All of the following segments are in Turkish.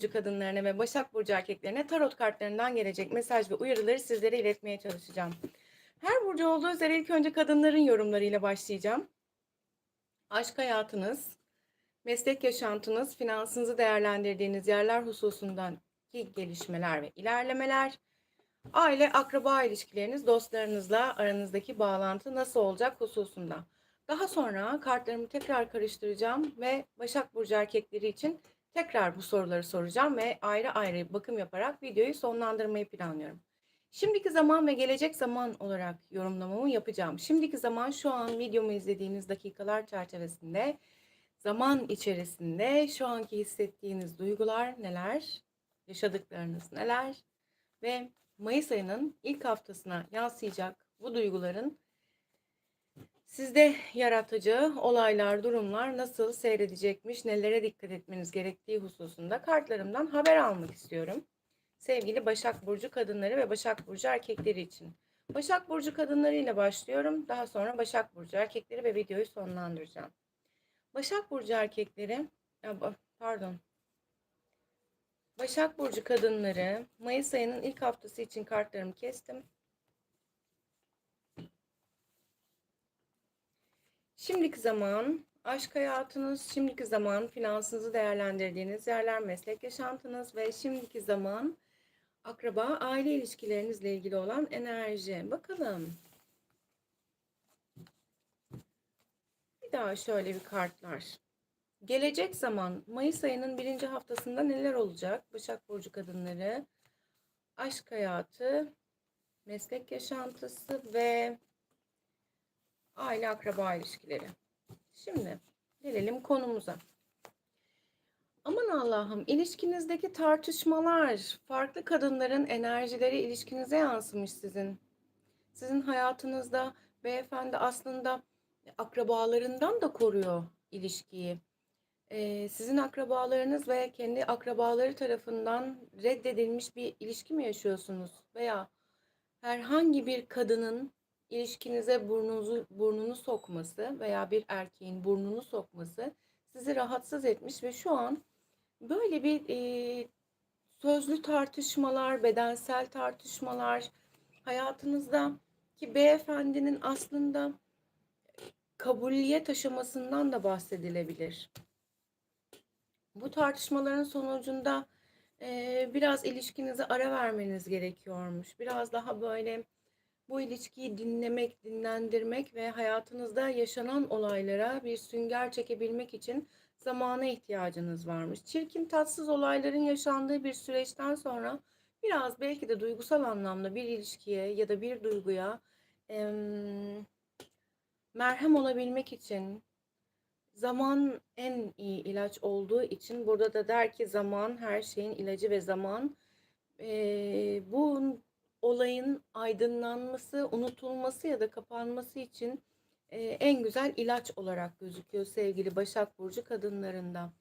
Burcu kadınlarına ve Başak Burcu erkeklerine tarot kartlarından gelecek mesaj ve uyarıları sizlere iletmeye çalışacağım. Her burcu olduğu üzere ilk önce kadınların yorumlarıyla başlayacağım. Aşk hayatınız, meslek yaşantınız, finansınızı değerlendirdiğiniz yerler hususundan ki gelişmeler ve ilerlemeler, aile, akraba ilişkileriniz, dostlarınızla aranızdaki bağlantı nasıl olacak hususunda. Daha sonra kartlarımı tekrar karıştıracağım ve Başak Burcu erkekleri için tekrar bu soruları soracağım ve ayrı ayrı bakım yaparak videoyu sonlandırmayı planlıyorum. Şimdiki zaman ve gelecek zaman olarak yorumlamamı yapacağım. Şimdiki zaman şu an videomu izlediğiniz dakikalar çerçevesinde zaman içerisinde şu anki hissettiğiniz duygular neler, yaşadıklarınız neler ve Mayıs ayının ilk haftasına yansıyacak bu duyguların sizde yaratıcı olaylar, durumlar nasıl seyredecekmiş, nelere dikkat etmeniz gerektiği hususunda kartlarımdan haber almak istiyorum. Sevgili Başak Burcu kadınları ve Başak Burcu erkekleri için. Başak Burcu kadınları ile başlıyorum. Daha sonra Başak Burcu erkekleri ve videoyu sonlandıracağım. Başak Burcu erkekleri, pardon. Başak Burcu kadınları Mayıs ayının ilk haftası için kartlarımı kestim. Şimdiki zaman aşk hayatınız, şimdiki zaman finansınızı değerlendirdiğiniz yerler, meslek yaşantınız ve şimdiki zaman akraba, aile ilişkilerinizle ilgili olan enerji. Bakalım. Bir daha şöyle bir kartlar. Gelecek zaman Mayıs ayının birinci haftasında neler olacak? Başak Burcu kadınları, aşk hayatı, meslek yaşantısı ve aile akraba ilişkileri. Şimdi gelelim konumuza. Aman Allah'ım ilişkinizdeki tartışmalar, farklı kadınların enerjileri ilişkinize yansımış sizin. Sizin hayatınızda beyefendi aslında akrabalarından da koruyor ilişkiyi. Ee, sizin akrabalarınız ve kendi akrabaları tarafından reddedilmiş bir ilişki mi yaşıyorsunuz? Veya herhangi bir kadının ilişkinize burnunuzu burnunu sokması veya bir erkeğin burnunu sokması sizi rahatsız etmiş ve şu an böyle bir e, sözlü tartışmalar, bedensel tartışmalar hayatınızda ki beyefendinin aslında kabuliyet aşamasından da bahsedilebilir. Bu tartışmaların sonucunda e, biraz ilişkinize ara vermeniz gerekiyormuş. Biraz daha böyle bu ilişkiyi dinlemek, dinlendirmek ve hayatınızda yaşanan olaylara bir sünger çekebilmek için zamana ihtiyacınız varmış. Çirkin tatsız olayların yaşandığı bir süreçten sonra biraz belki de duygusal anlamda bir ilişkiye ya da bir duyguya em, merhem olabilmek için zaman en iyi ilaç olduğu için burada da der ki zaman her şeyin ilacı ve zaman eee, bu olayın aydınlanması, unutulması ya da kapanması için e, en güzel ilaç olarak gözüküyor sevgili Başak Burcu kadınlarında.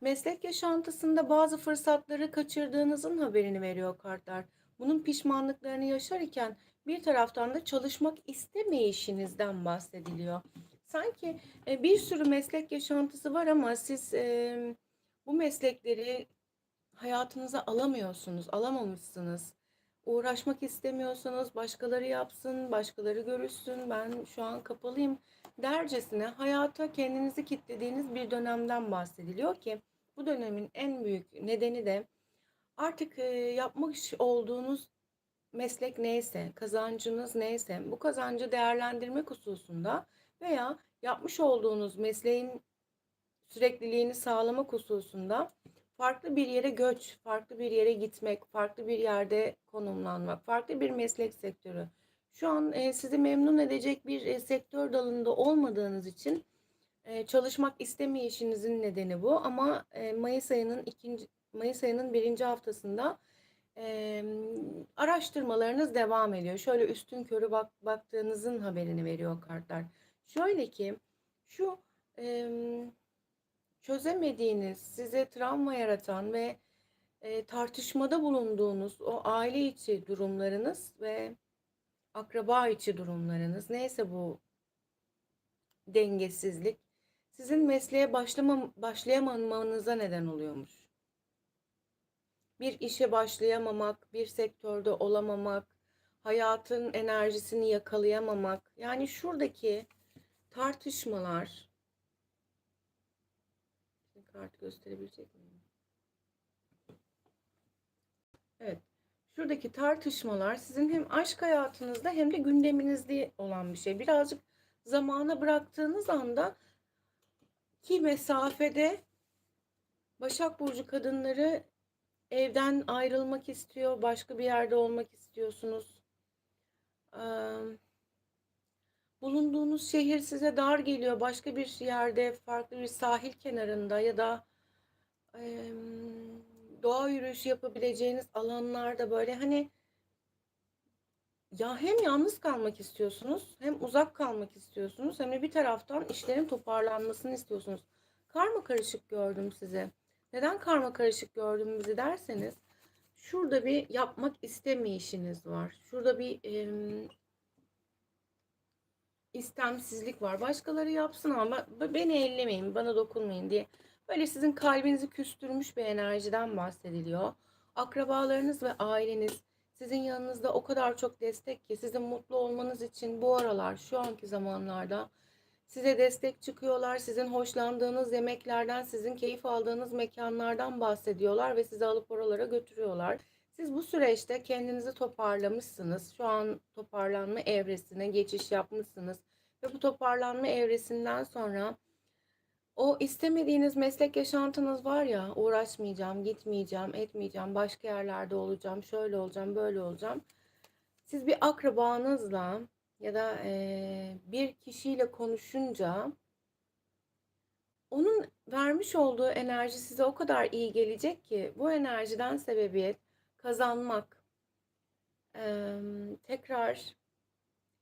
Meslek yaşantısında bazı fırsatları kaçırdığınızın haberini veriyor kartlar. Bunun pişmanlıklarını yaşarken bir taraftan da çalışmak istemeyişinizden bahsediliyor. Sanki e, bir sürü meslek yaşantısı var ama siz e, bu meslekleri hayatınıza alamıyorsunuz, alamamışsınız uğraşmak istemiyorsanız başkaları yapsın, başkaları görüşsün, ben şu an kapalıyım dercesine hayata kendinizi kilitlediğiniz bir dönemden bahsediliyor ki bu dönemin en büyük nedeni de artık e, yapmak olduğunuz meslek neyse, kazancınız neyse bu kazancı değerlendirmek hususunda veya yapmış olduğunuz mesleğin sürekliliğini sağlamak hususunda farklı bir yere göç, farklı bir yere gitmek, farklı bir yerde konumlanmak, farklı bir meslek sektörü. Şu an e, sizi memnun edecek bir e, sektör dalında olmadığınız için e, çalışmak istemeyişinizin nedeni bu. Ama e, Mayıs ayının ikinci Mayıs ayının birinci haftasında e, araştırmalarınız devam ediyor. Şöyle üstün körü bak, baktığınızın haberini veriyor kartlar. Şöyle ki şu e, çözemediğiniz, size travma yaratan ve e, tartışmada bulunduğunuz o aile içi durumlarınız ve akraba içi durumlarınız neyse bu dengesizlik sizin mesleğe başlama, başlayamamanıza neden oluyormuş. bir işe başlayamamak, bir sektörde olamamak, hayatın enerjisini yakalayamamak. Yani şuradaki tartışmalar Kartı gösterebilecek miyim? Evet. Şuradaki tartışmalar sizin hem aşk hayatınızda hem de gündeminizde olan bir şey. Birazcık zamana bıraktığınız anda ki mesafede Başak Burcu kadınları evden ayrılmak istiyor, başka bir yerde olmak istiyorsunuz. Eee, bulunduğunuz şehir size dar geliyor, başka bir yerde, farklı bir sahil kenarında ya da eee, doğa yürüyüşü yapabileceğiniz alanlarda böyle hani ya hem yalnız kalmak istiyorsunuz, hem uzak kalmak istiyorsunuz, hem de bir taraftan işlerin toparlanmasını istiyorsunuz. Karma karışık gördüm sizi. Neden karma karışık gördüm bizi derseniz, şurada bir yapmak istemeyişiniz var. Şurada bir em, istemsizlik var. Başkaları yapsın ama beni ellemeyin, bana dokunmayın diye. Böyle sizin kalbinizi küstürmüş bir enerjiden bahsediliyor. Akrabalarınız ve aileniz sizin yanınızda o kadar çok destek ki sizin mutlu olmanız için bu aralar, şu anki zamanlarda size destek çıkıyorlar. Sizin hoşlandığınız yemeklerden, sizin keyif aldığınız mekanlardan bahsediyorlar ve sizi alıp oralara götürüyorlar. Siz bu süreçte kendinizi toparlamışsınız. Şu an toparlanma evresine geçiş yapmışsınız. Ve bu toparlanma evresinden sonra o istemediğiniz meslek yaşantınız var ya, uğraşmayacağım, gitmeyeceğim, etmeyeceğim, başka yerlerde olacağım, şöyle olacağım, böyle olacağım. Siz bir akrabanızla ya da eee, bir kişiyle konuşunca onun vermiş olduğu enerji size o kadar iyi gelecek ki bu enerjiden sebebiyet kazanmak, eee, tekrar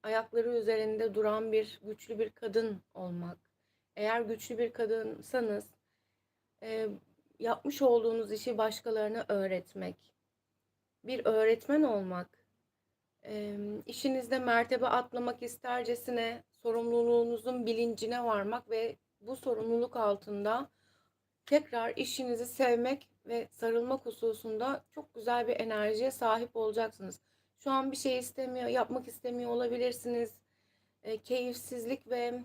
ayakları üzerinde duran bir güçlü bir kadın olmak. Eğer güçlü bir kadınsanız eee, yapmış olduğunuz işi başkalarına öğretmek, bir öğretmen olmak, eee, işinizde mertebe atlamak istercesine sorumluluğunuzun bilincine varmak ve bu sorumluluk altında tekrar işinizi sevmek ve sarılmak hususunda çok güzel bir enerjiye sahip olacaksınız. Şu an bir şey istemiyor, yapmak istemiyor olabilirsiniz. E, keyifsizlik ve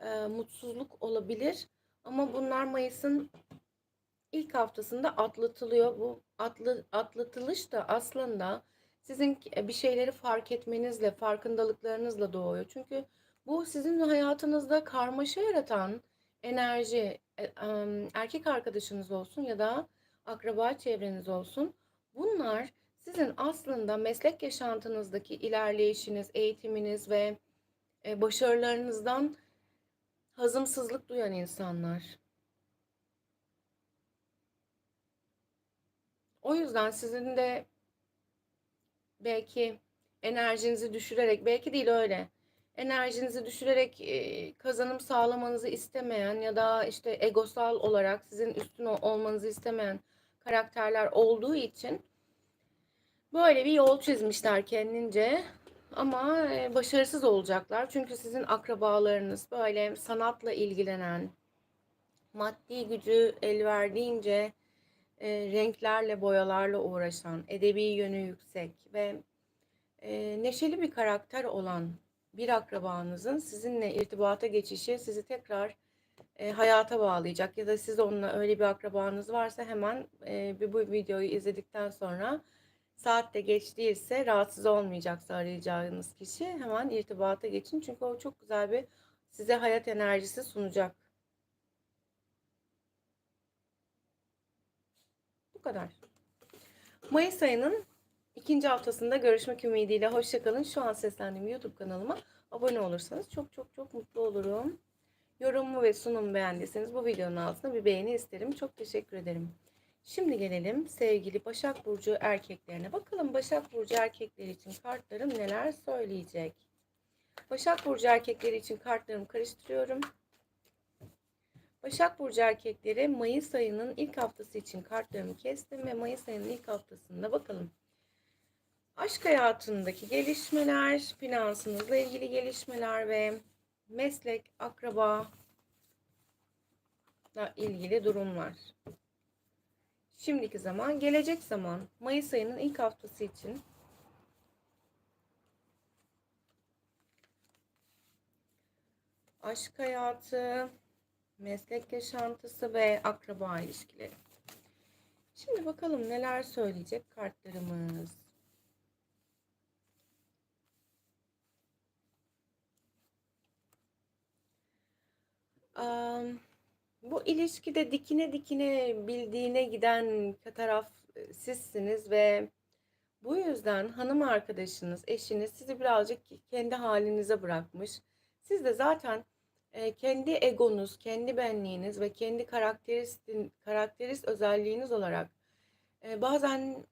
e, mutsuzluk olabilir. Ama bunlar Mayıs'ın ilk haftasında atlatılıyor. Bu atlı, atlatılış da aslında sizin bir şeyleri fark etmenizle, farkındalıklarınızla doğuyor. Çünkü bu sizin hayatınızda karmaşa yaratan enerji, e, erkek arkadaşınız olsun ya da akraba çevreniz olsun. Bunlar sizin aslında meslek yaşantınızdaki ilerleyişiniz, eğitiminiz ve e, başarılarınızdan hazımsızlık duyan insanlar. O yüzden sizin de belki enerjinizi düşürerek, belki değil öyle, enerjinizi düşürerek kazanım sağlamanızı istemeyen ya da işte egosal olarak sizin üstün ol- olmanızı istemeyen karakterler olduğu için böyle bir yol çizmişler kendince. Ama başarısız olacaklar. Çünkü sizin akrabalarınız böyle sanatla ilgilenen, maddi gücü el verdiğince e, renklerle, boyalarla uğraşan, edebi yönü yüksek ve e, neşeli bir karakter olan bir akrabanızın sizinle irtibata geçişi sizi tekrar e, hayata bağlayacak ya da siz onunla öyle bir akrabanız varsa hemen e, bu videoyu izledikten sonra saat de geç değilse rahatsız olmayacaksa arayacağınız kişi hemen irtibata geçin çünkü o çok güzel bir size hayat enerjisi sunacak. Bu kadar. Mayıs ayının ikinci haftasında görüşmek ümidiyle. Hoşçakalın. Şu an seslendiğim YouTube kanalıma abone olursanız çok çok çok mutlu olurum. Yorumumu ve sunumu beğendiyseniz bu videonun altına bir beğeni isterim. Çok teşekkür ederim. Şimdi gelelim sevgili Başak Burcu erkeklerine. Bakalım Başak Burcu erkekleri için kartlarım neler söyleyecek. Başak Burcu erkekleri için kartlarımı karıştırıyorum. Başak Burcu erkekleri Mayıs ayının ilk haftası için kartlarımı kestim ve Mayıs ayının ilk haftasında bakalım. Aşk hayatındaki gelişmeler, finansınızla ilgili gelişmeler ve meslek, akraba ilgili durumlar. Şimdiki zaman, gelecek zaman. Mayıs ayının ilk haftası için. Aşk hayatı, meslek yaşantısı ve akraba ilişkileri. Şimdi bakalım neler söyleyecek kartlarımız. Bu ilişkide dikine dikine bildiğine giden taraf e, sizsiniz ve bu yüzden hanım arkadaşınız, eşiniz sizi birazcık kendi halinize bırakmış. Siz de zaten e, kendi egonuz, kendi benliğiniz ve kendi karakterist, karakterist özelliğiniz olarak e, bazen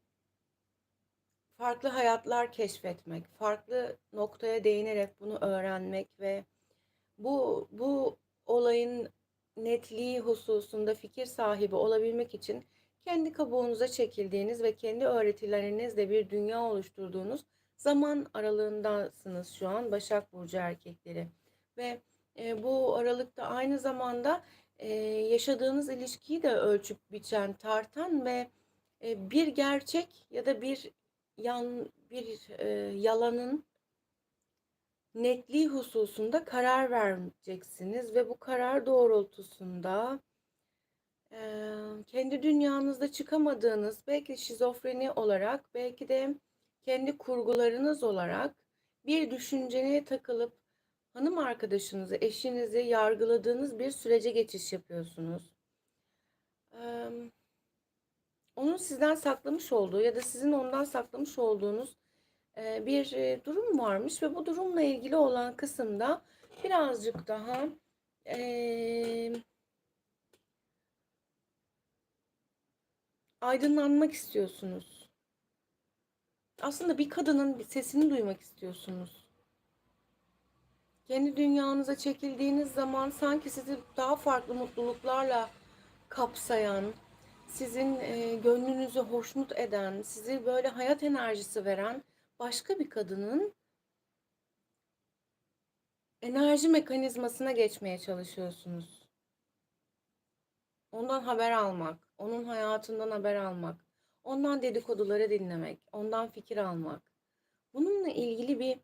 farklı hayatlar keşfetmek, farklı noktaya değinerek bunu öğrenmek ve bu bu olayın netliği hususunda fikir sahibi olabilmek için kendi kabuğunuza çekildiğiniz ve kendi öğretilerinizle bir dünya oluşturduğunuz zaman aralığındasınız şu an Başak Burcu erkekleri. Ve e, bu aralıkta aynı zamanda e, yaşadığınız ilişkiyi de ölçüp biçen, tartan ve e, bir gerçek ya da bir yan bir e, yalanın netliği hususunda karar vereceksiniz ve bu karar doğrultusunda e, kendi dünyanızda çıkamadığınız belki şizofreni olarak belki de kendi kurgularınız olarak bir düşünceye takılıp hanım arkadaşınızı, eşinizi yargıladığınız bir sürece geçiş yapıyorsunuz. Ee, onun sizden saklamış olduğu ya da sizin ondan saklamış olduğunuz bir e, durum varmış ve bu durumla ilgili olan kısımda birazcık daha e, aydınlanmak istiyorsunuz. Aslında bir kadının sesini duymak istiyorsunuz. Kendi dünyanıza çekildiğiniz zaman sanki sizi daha farklı mutluluklarla kapsayan, sizin e, gönlünüzü hoşnut eden, sizi böyle hayat enerjisi veren başka bir kadının enerji mekanizmasına geçmeye çalışıyorsunuz. Ondan haber almak, onun hayatından haber almak, ondan dedikoduları dinlemek, ondan fikir almak. Bununla ilgili bir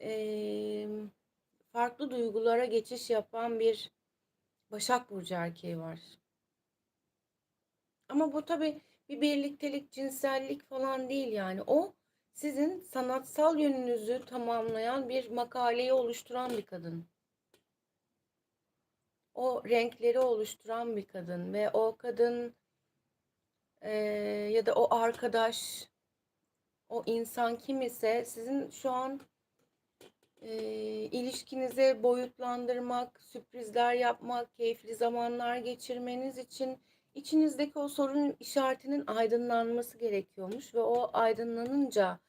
e, farklı duygulara geçiş yapan bir Başak Burcu erkeği var. Ama bu tabi bir birliktelik, cinsellik falan değil yani. O sizin sanatsal yönünüzü tamamlayan bir makaleyi oluşturan bir kadın. O renkleri oluşturan bir kadın ve o kadın e, ya da o arkadaş, o insan kim ise sizin şu an e, ilişkinize boyutlandırmak, sürprizler yapmak, keyifli zamanlar geçirmeniz için içinizdeki o sorun işaretinin aydınlanması gerekiyormuş ve o aydınlanınca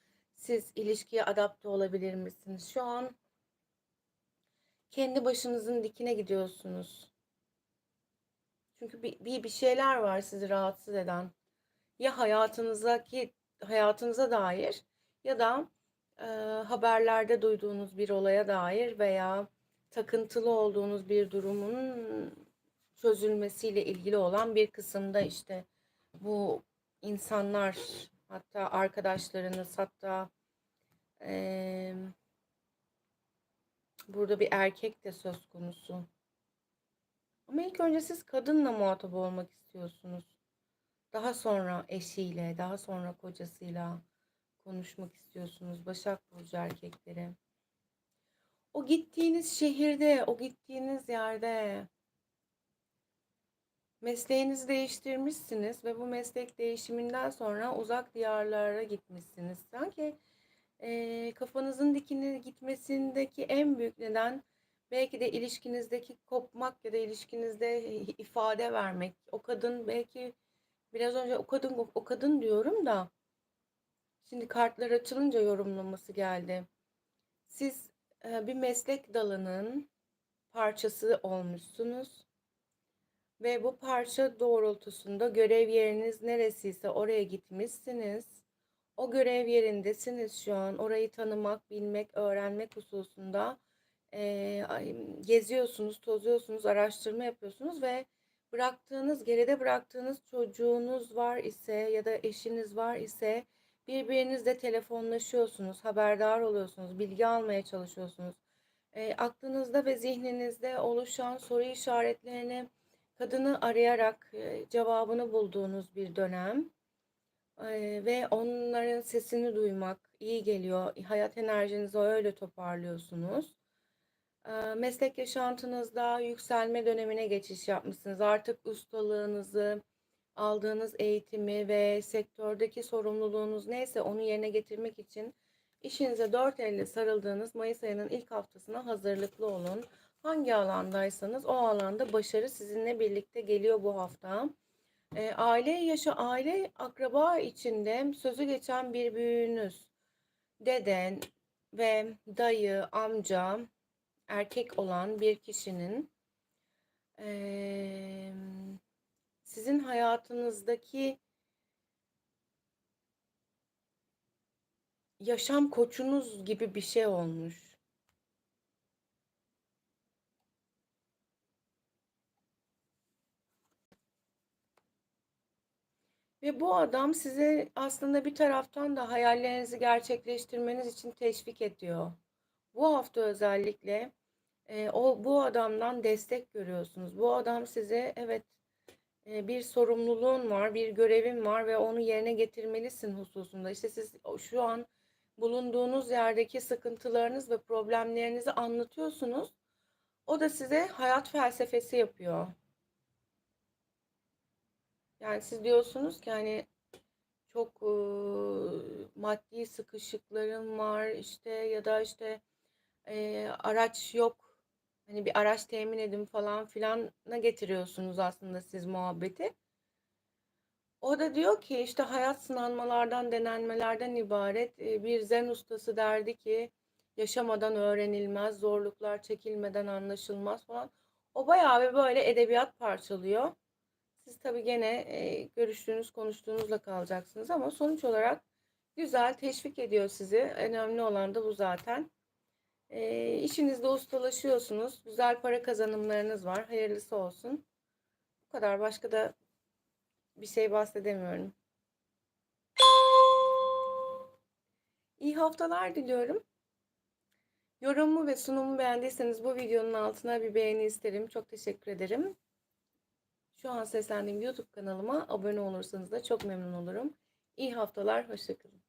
siz ilişkiye adapte olabilir misiniz? Şu an kendi başınızın dikine gidiyorsunuz. Çünkü bir, bir, bir şeyler var sizi rahatsız eden. Ya hayatınızdaki hayatınıza dair ya da e, haberlerde duyduğunuz bir olaya dair veya takıntılı olduğunuz bir durumun çözülmesiyle ilgili olan bir kısımda işte bu insanlar hatta arkadaşlarınız hatta e, burada bir erkek de söz konusu. Ama ilk önce siz kadınla muhatap olmak istiyorsunuz. Daha sonra eşiyle, daha sonra kocasıyla konuşmak istiyorsunuz. Başak Burcu erkekleri. O gittiğiniz şehirde, o gittiğiniz yerde mesleğinizi değiştirmişsiniz ve bu meslek değişiminden sonra uzak diyarlara gitmişsiniz. Sanki e, kafanızın dikine gitmesindeki en büyük neden belki de ilişkinizdeki kopmak ya da ilişkinizde ifade vermek. O kadın belki biraz önce o kadın o kadın diyorum da şimdi kartlar açılınca yorumlaması geldi. Siz e, bir meslek dalının parçası olmuşsunuz ve bu parça doğrultusunda görev yeriniz neresiyse oraya gitmişsiniz. O görev yerindesiniz şu an. Orayı tanımak, bilmek, öğrenmek hususunda e, geziyorsunuz, tozuyorsunuz, araştırma yapıyorsunuz ve bıraktığınız, geride bıraktığınız çocuğunuz var ise ya da eşiniz var ise birbirinizle telefonlaşıyorsunuz, haberdar oluyorsunuz, bilgi almaya çalışıyorsunuz. E, aklınızda ve zihninizde oluşan soru işaretlerini kadını arayarak e, cevabını bulduğunuz bir dönem E, ve onların sesini duymak iyi geliyor. Hayat enerjinizi öyle toparlıyorsunuz. E, meslek yaşantınızda yükselme dönemine geçiş yapmışsınız. Artık ustalığınızı, aldığınız eğitimi ve sektördeki sorumluluğunuz neyse onu yerine getirmek için işinize dört elle sarıldığınız Mayıs ayının ilk haftasına hazırlıklı olun. Hangi alandaysanız o alanda başarı sizinle birlikte geliyor bu hafta. E, aile yaşa aile akraba içinde sözü geçen bir büyüğünüz, deden ve dayı, amca, erkek olan bir kişinin e, sizin hayatınızdaki yaşam koçunuz gibi bir şey olmuş. Ve bu adam size aslında bir taraftan da hayallerinizi gerçekleştirmeniz için teşvik ediyor. Bu hafta özellikle e, o bu adamdan destek görüyorsunuz. Bu adam size evet e, bir sorumluluğun var, bir görevin var ve onu yerine getirmelisin hususunda. İşte siz şu an bulunduğunuz yerdeki sıkıntılarınız ve problemlerinizi anlatıyorsunuz. O da size hayat felsefesi yapıyor. Yani siz diyorsunuz ki hani çok e, maddi sıkışıklarım var işte ya da işte e, araç yok. Hani bir araç temin edin falan filana getiriyorsunuz aslında siz muhabbeti. O da diyor ki işte hayat sınanmalardan, denenmelerden ibaret. Bir zen ustası derdi ki yaşamadan öğrenilmez, zorluklar çekilmeden anlaşılmaz falan. O bayağı bir böyle edebiyat parçalıyor. Siz tabii gene e, görüştüğünüz, konuştuğunuzla kalacaksınız ama sonuç olarak güzel, teşvik ediyor sizi. Önemli olan da bu zaten. E, işinizde ustalaşıyorsunuz. Güzel para kazanımlarınız var. Hayırlısı olsun. Bu kadar. Başka da bir şey bahsedemiyorum. İyi haftalar diliyorum. Yorumumu ve sunumu beğendiyseniz bu videonun altına bir beğeni isterim. Çok teşekkür ederim. Şu an seslendiğim YouTube kanalıma abone olursanız da çok memnun olurum. İyi haftalar, hoşçakalın.